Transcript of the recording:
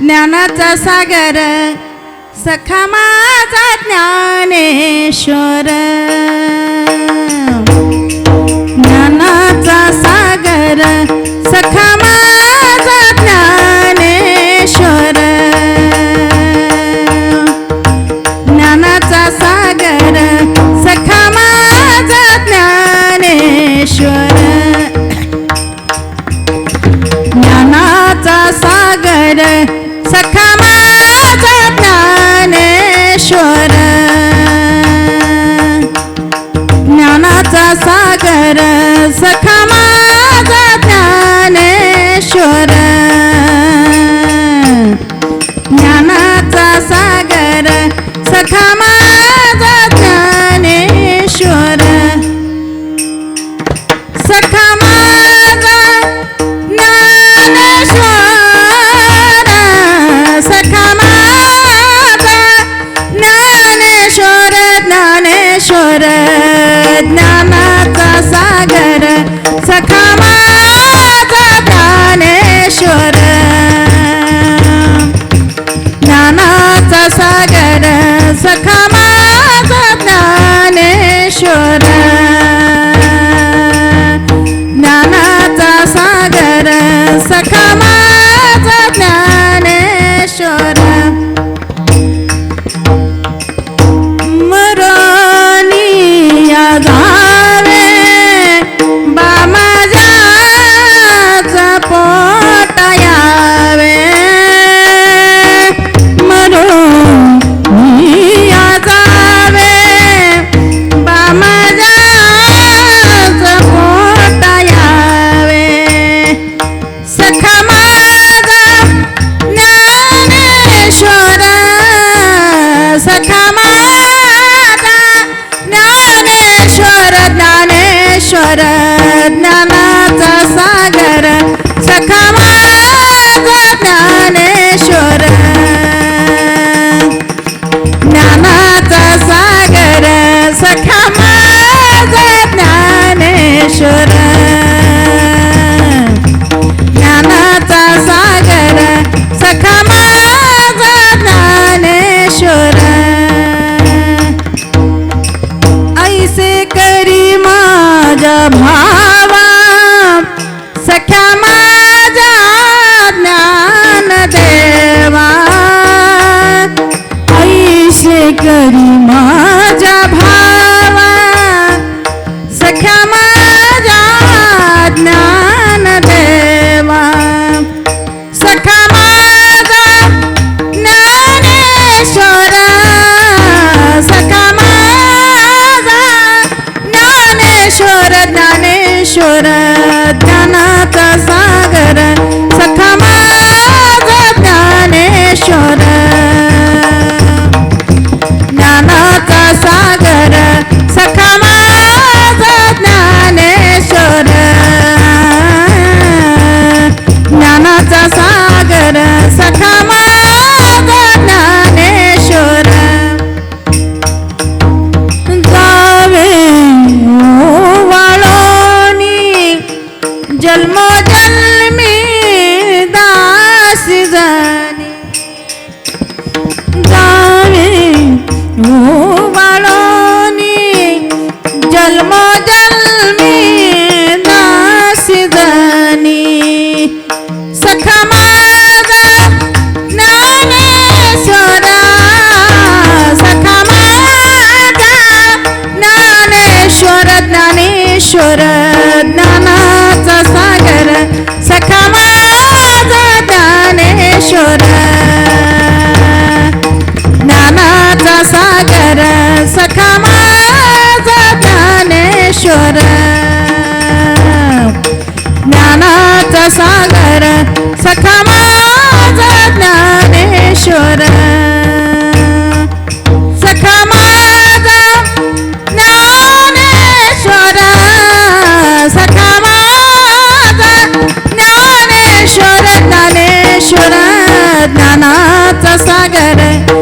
ज्ञानाचा सागर सखा माझा ज्ञानेश्वर. ज्ञानाचा सागर सखा माझा ज्ञानेश्वर. ज्ञानाचा सागर सखा माझा ज्ञानेश्वर. ज्ञानाचा ज्ञानेश्वर ज्ञानाचा सागर सखा माझा ज्ञानेश्वर. ज्ञानाचा सागर सखा माझा ज्ञानेश्वर. ज्ञानाचा सागर सखा माझा ज्ञानेश्वर. ऐसे करी রাজা ভাই ज्ञानेश्वर वाळोनी जन्मोजन्मी दासी जाणी ज्ञानेश्वर सागर सखा माझा ज्ञानेश्वर. सखा माझा ज्ञानेश्वर. सखा माझा ज्ञानेश्वर ज्ञानेश्वर ज्ञानाचा सागर.